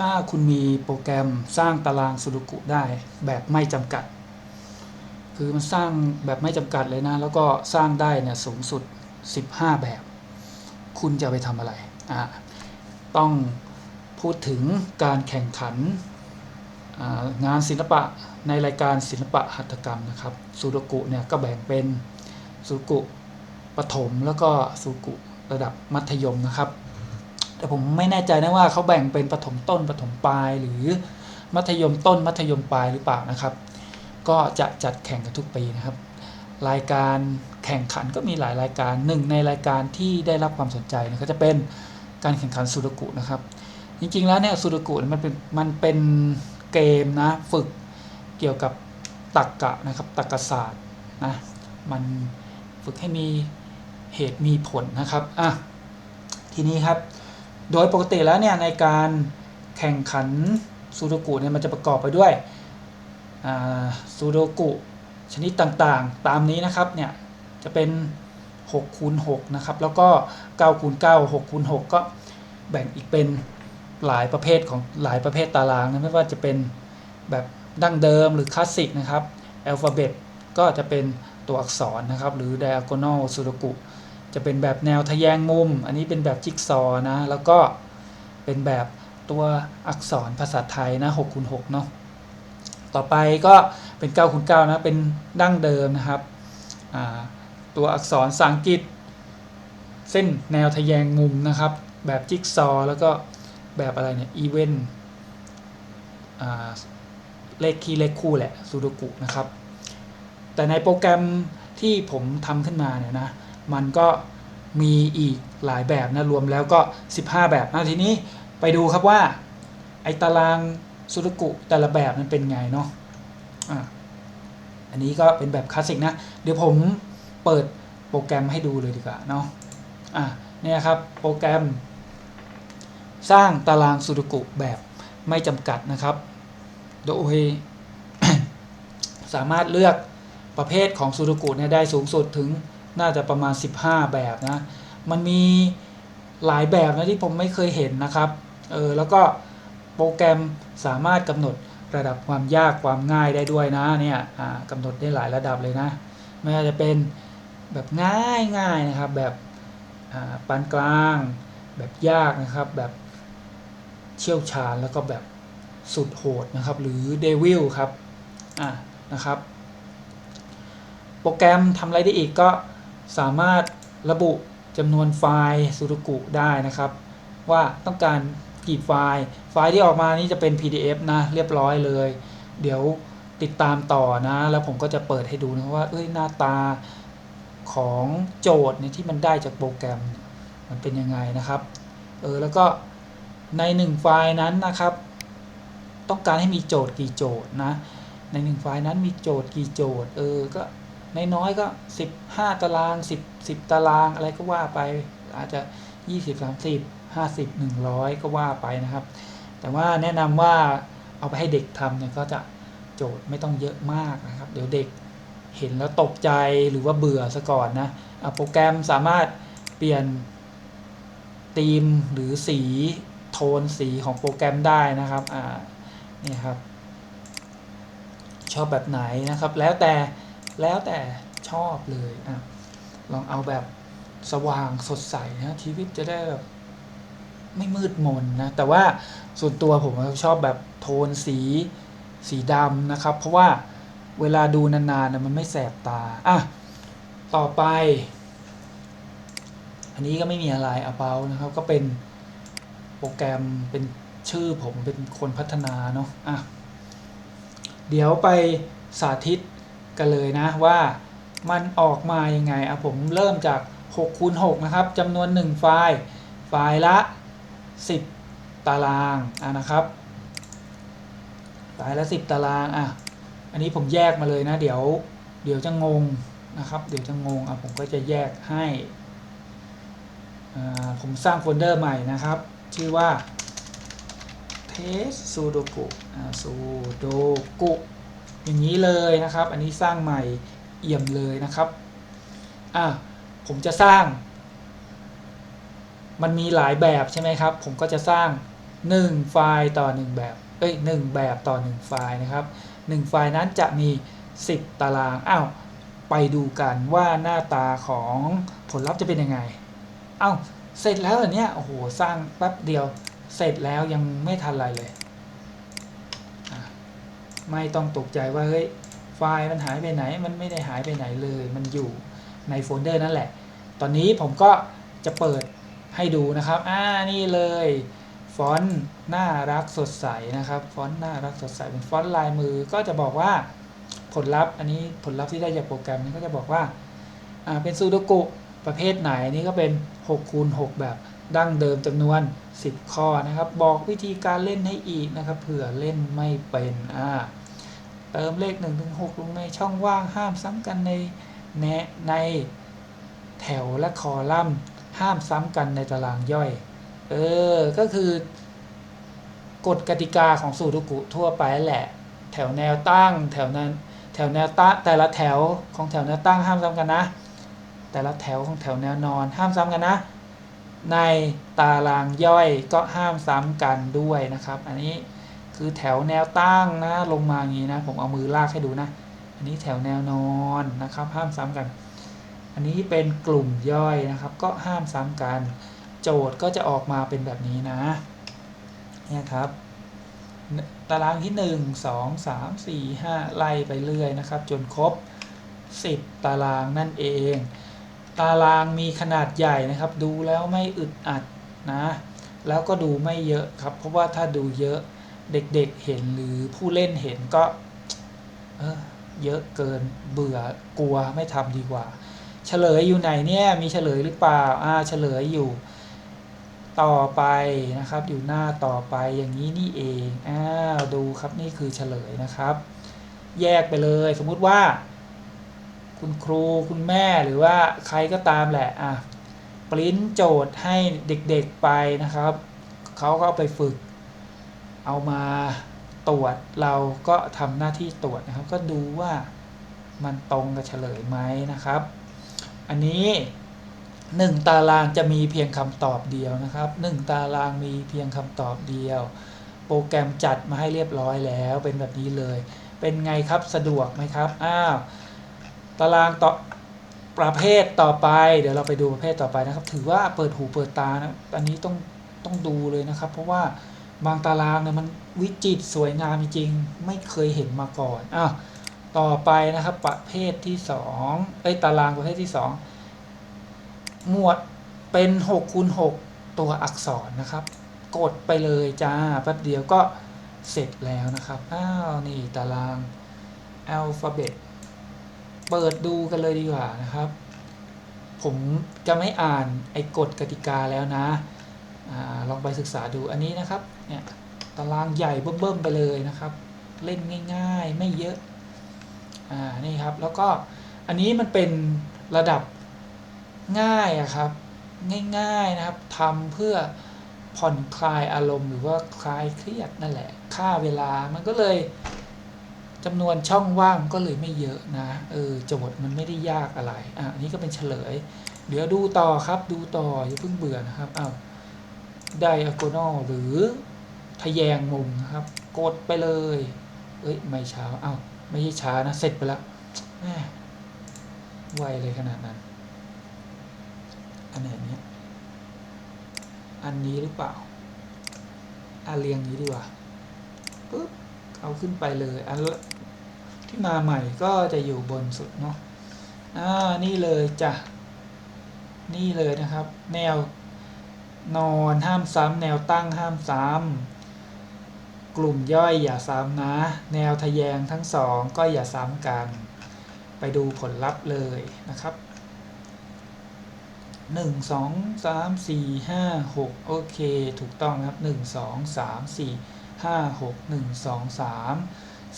ถ้าคุณมีโปรแกรมสร้างตารางสุดกุได้แบบไม่จำกัด คือมันสร้างแบบไม่จำกัดเลยนะ แล้วก็สร้างได้เนี่ยสูงสุด 15 แบบ คุณจะไปทำอะไรอ่าต้องพูดถึงการแข่งขันงานศิลปะในรายการศิลปะหัตถกรรมนะครับสุดกุเนี่ยก็แบ่งเป็นสุดกุประถมแล้วก็สุดกุระดับมัธยมนะครับ แต่ผมไม่แน่ใจนะว่าเขาแบ่งเป็นประถมต้นประถมปลายหรือมัธยมต้นมัธยมปลายหรือเปล่านะครับ ก็จะจัดแข่งกันทุกปีนะครับ รายการแข่งขันก็มีหลายรายการหนึ่งในรายการที่ได้รับความสนใจนยก็จะเป็นการแข่งขันสุดกุนะครับ จริงๆแล้วเนี่ยสุดกุมันเป็นมันเป็นเกมนะฝึกเกี่ยวกับตรรกกะนะครับตรรกศาสตร์นะมันฝึกให้มีเหตุมีผลนะครับอะทีนี้ครับ โดยปกติแล้วเนี่ยในการแข่งขันซูโดกุเนี่ยมันจะประกอบไปด้วยซูโดกุชนิดต่างๆ ตามนี้นะครับเนี่ยจะเป็น6คูณ6นะครับแล้วก็9คูณ9 6คูณ6ก็แบ่งอีกเป็นหลายประเภทของหลายประเภทตารางนะไม่ว่าจะเป็นแบบดั้งเดิมหรือคลาสสิกนะครับอัลฟาเบตก็จะเป็นตัวอักษรนะครับ หรือ diagonal ซูโดกุ จะเป็นแบบแนวทะแยงมุม อันนี้เป็นแบบจิ๊กซอ์นะ แล้วก็เป็นแบบตัวอักษรภาษาไทยนะ6คูณ6เนาะต่อไปก็เป็น9คูณ9นะ เป็นดั้งเดิมนะครับ ตัวอักษรสังกฤษ เส้นแนวทะแยงมุมนะครับ แบบจิ๊กซอ์แล้วก็แบบอะไรเนี่ยอีเวนต์เลขคีย์เลขคู่แหละซูโดกุนะครับ แต่ในโปรแกรมที่ผมทำขึ้นมาเนี่ยนะ มันก็มีอีกหลายแบบนะรวมแล้วก็ 15 แบบนะทีนี้ไปดูครับว่า ไอตารางสุรกุแต่ละแบบมันเป็นไงเนาะอะอันนี้ก็เป็นแบบคลาสสิกนะ เดี๋ยวผมเปิดโปรแกรมให้ดูเลยดีกว่าเนาะอะเนี่ยครับโปรแกรม สร้างตารางสุรกุแบบไม่จำกัดนะครับ โดย สามารถเลือกประเภทของสุรกุเนี่ยได้สูงสุดถึง น่าจะประมาณ 15 แบบนะ มันมีหลายแบบนะที่ผมไม่เคยเห็นนะครับ เออแล้วก็โปรแกรมสามารถกำหนดระดับความยากความง่ายได้ด้วยนะเนี่ยกำหนดได้หลายระดับเลยนะ ไม่ว่าจะเป็นแบบง่ายง่ายนะครับ แบบปานกลาง แบบยากนะครับ แบบเชี่ยวชาญแล้วก็แบบสุดโหดนะครับ หรือเดวิลครับอ่านะครับ โปรแกรมทำอะไรได้อีกก็ สามารถระบุจำนวนไฟล์สุรุกุได้นะครับ ว่าต้องการกี่ไฟล์ ไฟล์ที่ออกมานี้จะเป็น PDF นะเรียบร้อยเลย เดี๋ยวติดตามต่อนะ แล้วผมก็จะเปิดให้ดูนะว่า เอ้ยหน้าตาของโจทย์เนี่ยที่มันได้จากโปรแกรม มันเป็นยังไงนะครับเออแล้วก็ในหนึ่งไฟล์นั้นนะครับ ต้องการให้มีโจทย์กี่โจทย์นะในหนึ่งไฟล์นั้นมีโจทย์กี่โจทย์เออก็ นน้อยก็ 15 ตาราง 10 10 ตารางอะไรก็ว่าไปอาจจะ 20 30 50 100 ก็ว่าไปนะครับ แต่ว่าแนะนำว่าเอาไปให้เด็กทำเนี่ยก็จะโจทย์ไม่ต้องเยอะมากนะครับ เดี๋ยวเด็กเห็นแล้วตกใจหรือว่าเบื่อซะก่อนนะโปรแกรมสามารถเปลี่ยนธีมหรือสีโทนสีของโปรแกรมได้นะครับ อ่า นี่ครับ ชอบแบบไหนนะครับ แล้วแต่ แล้วแต่ชอบเลยอะลองเอาแบบสว่างสดใสนะชีวิตจะได้แบบไม่มืดมนนะ แต่ว่าส่วนตัวผมชอบแบบโทนสีสีดำนะครับ เพราะว่าเวลาดูนานๆนะมันไม่แสบตา อะ ต่อไป อันนี้ก็ไม่มีอะไรอ b o u นะครับ ก็เป็นโปรแกรมเป็นชื่อผมเป็นคนพัฒนาเนาะอะ เดี๋ยวไปสาธิต กันเลยนะว่ามันออกมายังไงอะผมเริ่มจาก6คูณ6นะครับจำนวน 1 ไฟล์ ไฟล์ละ 10 ตารางอะนะครับ ไฟล์ละ 10 ตารางอะอันนี้ผมแยกมาเลยนะ เดี๋ยวเดี๋ยวจะงงนะครับ เดี๋ยวจะงงอะผมก็จะแยกให้ผมสร้างโฟลเดอร์ใหม่นะครับ ชื่อว่า test sudoku sudoku อย่างนี้เลยนะครับ อันนี้สร้างใหม่เอี่ยมเลยนะครับอะผมจะสร้าง มันมีหลายแบบใช่ไหมครับ ผมก็จะสร้าง 1 ไฟล์ต่อ 1 แบบเอ้ย1แบบต่อ 1 ไฟล์นะครับ 1 ไฟล์นั้นจะมี 10 ตารางอ้าวไปดูกันว่าหน้าตาของผลลัพธ์จะเป็นยังไงอ้าวเสร็จแล้วเหรอเนี่ยโอ้โหสร้างแป๊บเดียว เสร็จแล้วยังไม่ทันอะไรเลย ไม่ต้องตกใจว่าเฮ้ยไฟล์มันหายไปไหน มันไม่ได้หายไปไหนเลย มันอยู่ในโฟลเดอร์นั่นแหละ ตอนนี้ผมก็จะเปิดให้ดูนะครับ อ่า นี่เลย ฟอนต์น่ารักสดใสนะครับ ฟอนต์น่ารักสดใส เป็นฟอนต์ลายมือ ก็จะบอกว่าผลลัพธ์ อันนี้ผลลัพธ์ที่ได้จากโปรแกรมนี้ก็จะบอกว่า อ่า เป็นซูโดกุประเภทไหน นี่ก็เป็น6คูณ6แบบดั้งเดิมจำนวน 10 ข้อนะครับ บอกวิธีการเล่นให้อีกนะครับ เผื่อเล่นไม่เป็น อ่า เติมเลข1ถึง6ลงในช่องว่างห้ามซ้ำกันในแนในแถวและคอลัมน์ห้ามซ้ำกันในตารางย่อย เออ ก็คือกฎกติกาของสูตรกุทั่วไปแหละ แถวแนวตั้งแถวนั้นแถวแนวตั้งแต่ละแถวของแถวแนวตั้งห้ามซ้ำกันนะ แต่ละแถวของแถวแนวนอนห้ามซ้ำกันนะ ในตารางย่อยก็ห้ามซ้ำกันด้วยนะครับ อันนี้ คือแถวแนวตั้งนะลงมาอย่างนี้นะ ผมเอามือลากให้ดูนะ อันนี้แถวแนวนอนนะครับ ห้ามซ้ำกัน อันนี้เป็นกลุ่มย่อยนะครับ ก็ห้ามซ้ำกัน โจทย์ก็จะออกมาเป็นแบบนี้นะเนี่ยครับตารางที่ 1 2 3 4 5 ไล่ไปเรื่อยนะครับ จนครบ 10 ตารางนั่นเอง ตารางมีขนาดใหญ่นะครับ ดูแล้วไม่อึดอัดนะ แล้วก็ดูไม่เยอะครับ เพราะว่าถ้าดูเยอะ เด็กๆเห็นหรือผู้เล่นเห็นก็ เออเยอะเกินเบื่อกลัวไม่ทำดีกว่า เฉลยอยู่ไหนเนี่ย มีเฉลยหรือเปล่าอ่าเฉลยอยู่ ต่อไปนะครับ อยู่หน้าต่อไปอย่างนี้นี่เองอ้าวดูครับนี่คือเฉลยนะครับ แยกไปเลย สมมุติว่า คุณครูคุณแม่หรือว่าใครก็ตามแหละอะปริ้นโจทย์ให้เด็กๆไปนะครับเขาก็เอาไปฝึก เอามาตรวจเราก็ทำหน้าที่ตรวจนะครับ ก็ดูว่ามันตรงกับเฉลยไหมนะครับ อันนี้ 1 ตารางจะมีเพียงคำตอบเดียวนะครับ 1 ตารางมีเพียงคำตอบเดียว โปรแกรมจัดมาให้เรียบร้อยแล้วเป็นแบบนี้เลย เป็นไงครับสะดวกไหมครับ อ้าว ตารางต่อประเภทต่อไป เดี๋ยวเราไปดูประเภทต่อไปนะครับ ถือว่าเปิดหูเปิดตานะ อันนี้ต้องต้องดูเลยนะครับ เพราะว่า บางตารางเนี่ยมันวิจิตรสวยงามจริงๆไม่เคยเห็นมาก่อนอ้าวต่อไปนะครับประเภทที่2เอ้ตารางประเภทที่2หมวดเป็น6คูณ6ตัวอักษรนะครับ กดไปเลยจ้าแป๊บเดียวก็เสร็จแล้วนะครับอ้าวนี่ตารางอัลฟาเบตเปิดดูกันเลยดีกว่านะครับ ผมจะไม่อ่านไอ้กฎกติกาแล้วนะ ลองไปศึกษาดูอันนี้นะครับเนี่ยตารางใหญ่เบิ่มๆไปเลยนะครับ เล่นง่ายๆ ไม่เยอะอ่านี่ครับแล้วก็อันนี้มันเป็นระดับง่ายอะครับ ง่ายๆนะครับทำเพื่อผ่อนคลายอารมณ์หรือว่าคลายเครียดนั่นแหละค่าเวลามันก็เลยจำนวนช่องว่างก็เลยไม่เยอะนะเออโจทย์มันไม่ได้ยากอะไรอะนนี้ก็เป็นเฉลย เดี๋ยวดูต่อครับดูต่ออย่าเพิ่งเบื่อนะครับอ้าว ไดอะโกนอลหรือทะแยงมุมนะครับ กดไปเลย เอ้ย ไม่ช้าเอ้าไม่ใช่ช้านะ เสร็จไปแล้วแหม่ไวเลยขนาดนั้น อันไหนเนี้ยอันนี้หรือเปล่าอาเรียงนี้ดีกว่าปุ๊บเอาขึ้นไปเลย อันที่มาใหม่ก็จะอยู่บนสุดเนาะอ่านี่เลยจ้ะ นี่เลยนะครับ แนว นอนห้ามซ้ำแนวตั้งห้ามซ้ำกลุ่มย่อยอย่าซ้ำนะ แนวทะแยงทั้งสองก็อย่าซ้ำกัน ไปดูผลลัพธ์เลยนะครับหนึ่งสองสามสี่ห้าหกโอเค ถูกต้องนะครับหนึ่งสองสามสี่ห้าหกหนึ่งสองสาม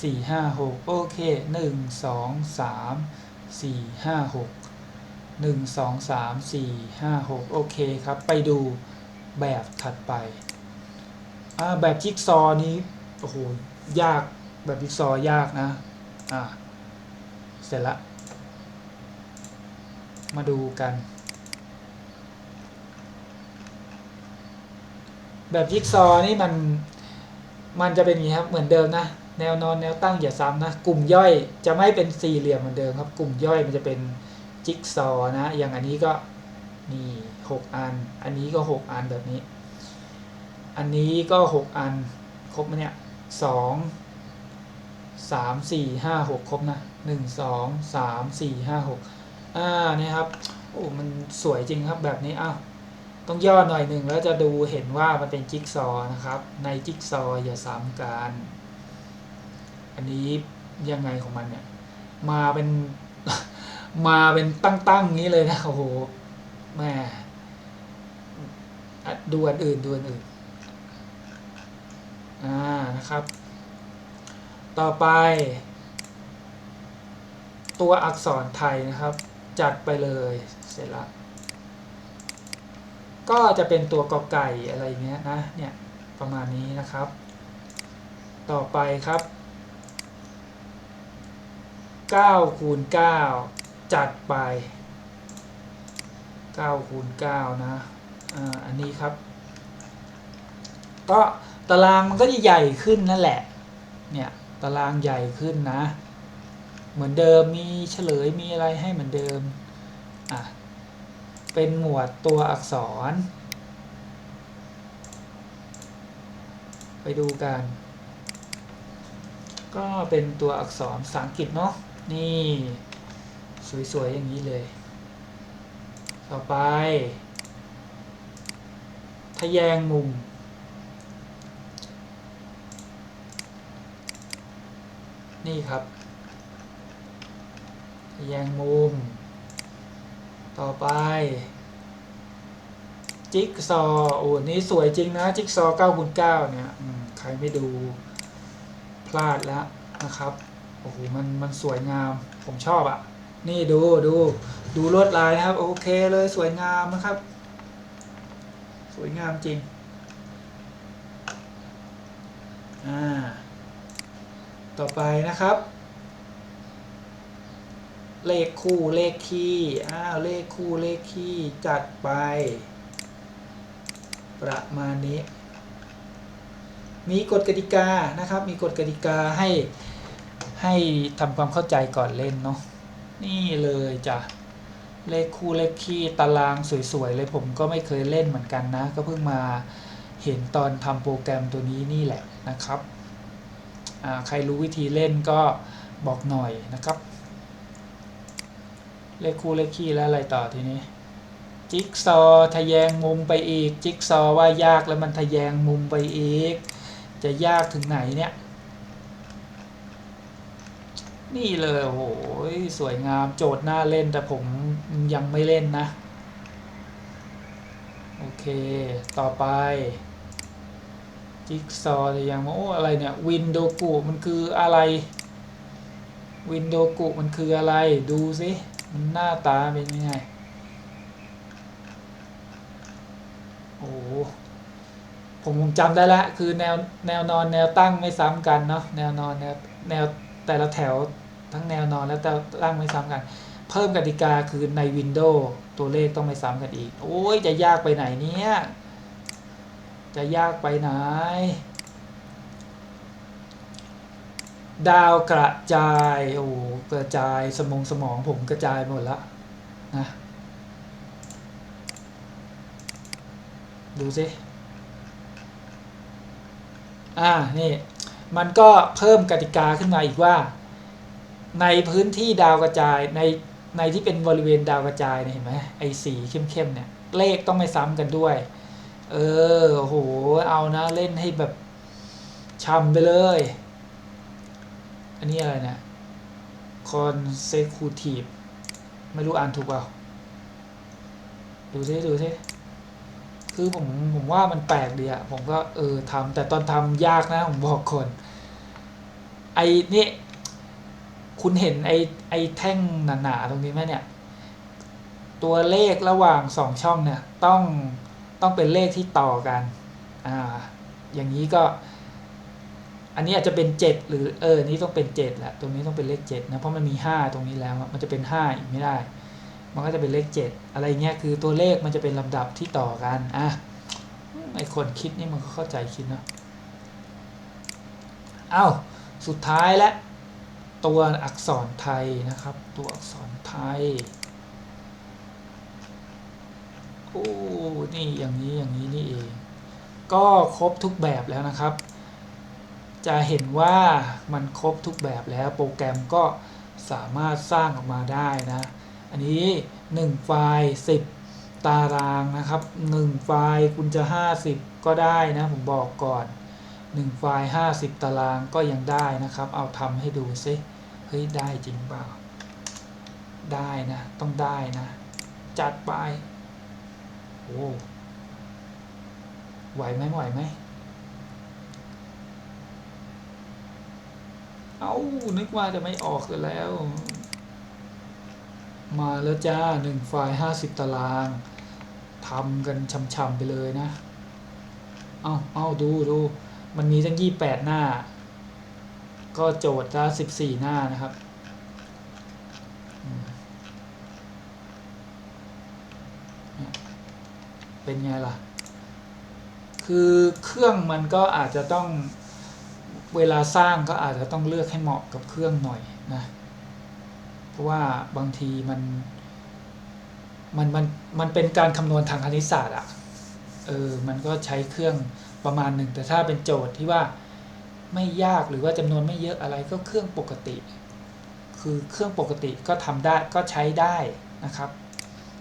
สี่ห้าหกโอเคหนึ่งสองสามสี่ห้าหกหนึ่งสองสามสี่ห้าหกโอเคครับ ไปดู แบบถัดไปแบบจิ๊กซอนี้โอ้โหยากแบบจิ๊กซอยากนะอ่าเสร็จละมาดูกัน แบบจิ๊กซอนี่มันมันจะเป็นอย่างนี้ครับเหมือนเดิมนะแนวนอนแนวตั้งอย่าซ้ำนะกลุ่มย่อยจะไม่เป็นสี่เหลี่ยมเหมือนเดิมครับ กลุ่มย่อยมันจะเป็นจิ๊กซอนะ อย่างอันนี้ก็ นี่หกอัน อันนี้ก็หกอันแบบนี้ อันนี้ก็หกอัน ครบไหมเนี่ยสองสามสี่ห้าหกครบนะหนึ่งสองสามสี่ห้าหกอ่านี่ครับโอ้มันสวยจริงครับแบบนี้อ้าวต้องย่อหน่อยหนึ่งแล้วจะดูเห็นว่ามันเป็นจิ๊กซอนะครับ ในจิ๊กซออย่าซ้ำกัน อันนี้ยังไงของมันเนี่ย มาเป็นมาเป็นตั้งๆงี้เลยนะโอ้โห ม่ดูอันอื่นดูอันอื่นอ่านะครับ ต่อไป ตัวอักษรไทยนะครับ จัดไปเลยเสร็จละก็จะเป็นตัวกอไก่อะไรเงี้ยนะเนี่ยประมาณนี้นะครับ ต่อไปครับ9คูณ9จัดไป 9คูณ9นะอันนี้ครับ ก็ตารางมันก็จะใหญ่ขึ้นนั่นแหละ เนี่ยตารางใหญ่ขึ้นนะ เหมือนเดิมมีเฉลยมีอะไรให้เหมือนเดิม อะ เป็นหมวดตัวอักษร ไปดูกัน ก็เป็นตัวอักษรภาษาอังกฤษเนาะ นี่ สวยๆ อย่างนี้เลย ต่อไป ทะแยงมุม นี่ครับ ทะแยงมุม ต่อไป จิ๊กซอว์โอ้นี่สวยจริงนะ จิ๊กซอว์9คูณ9เนี่ยใครไม่ดูพลาดแล้วนะครับ โอ้โห มัน มันสวยงาม ผมชอบอะ่ะ นี่ดูดูดูลวดลายนะครับ โอเคเลยสวยงามนะครับ สวยงามจริงอ่าต่อไปนะครับ เลขคู่เลขคี่อ้าวเลขคู่เลขคี่จัดไป ประมาณนี้ มีกฎกติกานะครับ มีกฎกติกาให้ให้ทำความเข้าใจก่อนเล่นเนาะ นี่เลยจ้ะเลขคู่เลขคี่ตารางสวยๆเลยผมก็ไม่เคยเล่นเหมือนกันนะ ก็เพิ่งมาเห็นตอนทำโปรแกรมตัวนี้นี่แหละนะครับ ใครรู้วิธีเล่นก็บอกหน่อยนะครับ เลขคู่เลขคี่แล้วอะไรต่อทีนี้ จิ๊กซอทะแยงมุมไปอีก จิ๊กซอว่ายากแล้วมันทะแยงมุมไปอีก จะยากถึงไหนเนี่ย นี่เลยโอ้โหสวยงามโจทย์น่าเล่นแต่ผมยังไม่เล่นนะ โอเค ต่อไป จิ๊กซอว์ทะแยงโอ้อะไรเนี่ยวินโดกุมันคืออะไร วินโดกุมันคืออะไรดูสิมันหน้าตาเป็นยังไงโอ้ผมจำได้แล้วคือแนวแนวนอนแนวตั้งไม่ซ้ำกันเนาะแนวนอนแนวแนวแต่ละแถว ทั้งแนวนอนและแต่ตั้งไม่ซ้ำกัน เพิ่มกติกาคือในวินโดว์ตัวเลขต้องไม่ซ้ำกันอีก โอ้ยจะยากไปไหนเนี่ยจะยากไปไหน ดาวกระจายโอ้กระจายสมองสมองผมกระจายหมดล้วนะดูสิอ่านี่มันก็เพิ่มกติกาขึ้นมาอีกว่า ในพื้นที่ดาวกระจายในในที่เป็นบริเวณดาวกระจายเนี่ยเห็นไหมไอ้สีเข้มๆเนี่ย เลขต้องไม่ซ้ำกันด้วย เออโหเอานะเล่นให้แบบช่ำไปเลย อันนี้อะไรเนี่ย consecutive ไม่รู้อ่านถูกเปล่า ดูซิดูซิคือผมผมว่ามันแปลกดีอะผมก็เออทำแต่ตอนทำยากนะ ผมบอกคน ไอ้นี่ คุณเห็นไอ้ไอ้แท่งหนาๆตรงนี้ไหมเนี่ย ตัวเลขระหว่างสองช่องเนี่ยต้องต้องเป็นเลขที่ต่อกันอ่าอย่างนี้ก็ อันนี้อาจจะเป็นเจ็ดหรือเออนี้ต้องเป็นเจ็ดแหละตรงนี้ต้องเป็นเลขเจ็ดนะเพราะมันมีห้าตรงนี้แล้วมันจะเป็นห้าอีกไม่ได้ มันก็จะเป็นเลขเจ็ดอะไรเงี้ยคือตัวเลขมันจะเป็นลำดับที่ต่อกันอะไอคนคิดนี่มันก็เข้าใจคิดเนอะเอ้าสุดท้ายและ ตัวอักษรไทยนะครับ ตัวอักษรไทย โอ้ นี่อย่างนี้อย่างนี้นี่เอง ก็ครบทุกแบบแล้วนะครับ จะเห็นว่ามันครบทุกแบบแล้วโปรแกรมก็สามารถสร้างออกมาได้นะ อันนี้ 1 ไฟล์ 10 ตารางนะครับ 1 ไฟล์คุณจะ 50 ก็ได้นะ ผมบอกก่อน 1 ไฟล์ 50 ตารางก็ยังได้นะครับ เอาทำให้ดูซิ ฮ้ยได้จริงเปล่า ได้นะ ต้องได้นะ จัดไปโอ้ไหวไหมไหวไหมเอานึกว่าจะไม่ออกกันแล้ว มาแล้วจ้าหนึ่งไฟล์ห้าสิบตารางทำกันช่ำๆไปเลยนะ เอาเอาดูดู มันมีตั้งยี่แปดหน้า ก็โจทย์ละสิบสี่หน้านะครับเป็นไงล่ะ คือเครื่องมันก็อาจจะต้องเวลาสร้างก็อาจจะต้องเลือกให้เหมาะกับเครื่องหน่อยนะ เพราะว่าบางทีมัน มันมันมันเป็นการคำนวณทางคณิตศาสตร์อะ เออ มันก็ใช้เครื่องประมาณหนึ่ง แต่ถ้าเป็นโจทย์ที่ว่า ไม่ยากหรือว่าจำนวนไม่เยอะอะไรก็เครื่องปกติ คือเครื่องปกติก็ทำได้ก็ใช้ได้นะครับ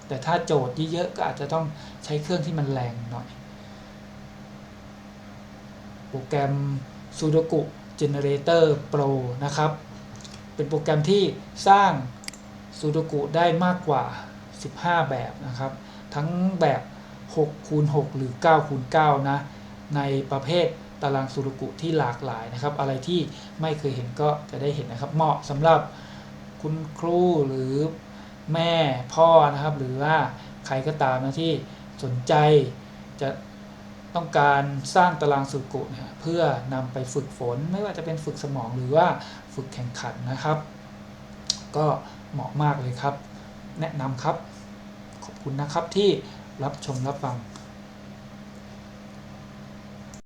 แต่ถ้าโจทย์เยอะๆก็อาจจะต้องใช้เครื่องที่มันแรงหน่อย โปรแกรม Sudoku Generator Pro นะครับ เป็นโปรแกรมที่สร้าง Sudoku ได้มากกว่า 15 แบบนะครับ ทั้งแบบ6คูณ6หรือ9คูณ9นะ ในประเภท ตาราง Sudoku ที่หลากหลายนะครับ อะไรที่ไม่เคยเห็นก็จะได้เห็นนะครับ เหมาะสำหรับคุณครูหรือแม่พ่อนะครับ หรือว่าใครก็ตามนะที่สนใจจะต้องการสร้างตารางสุกุเนี่ยเพื่อนำไปฝึกฝน ไม่ว่าจะเป็นฝึกสมองหรือว่าฝึกแข่งขันนะครับ ก็เหมาะมากเลยครับ แนะนำครับ ขอบคุณนะครับที่รับชมรับฟัง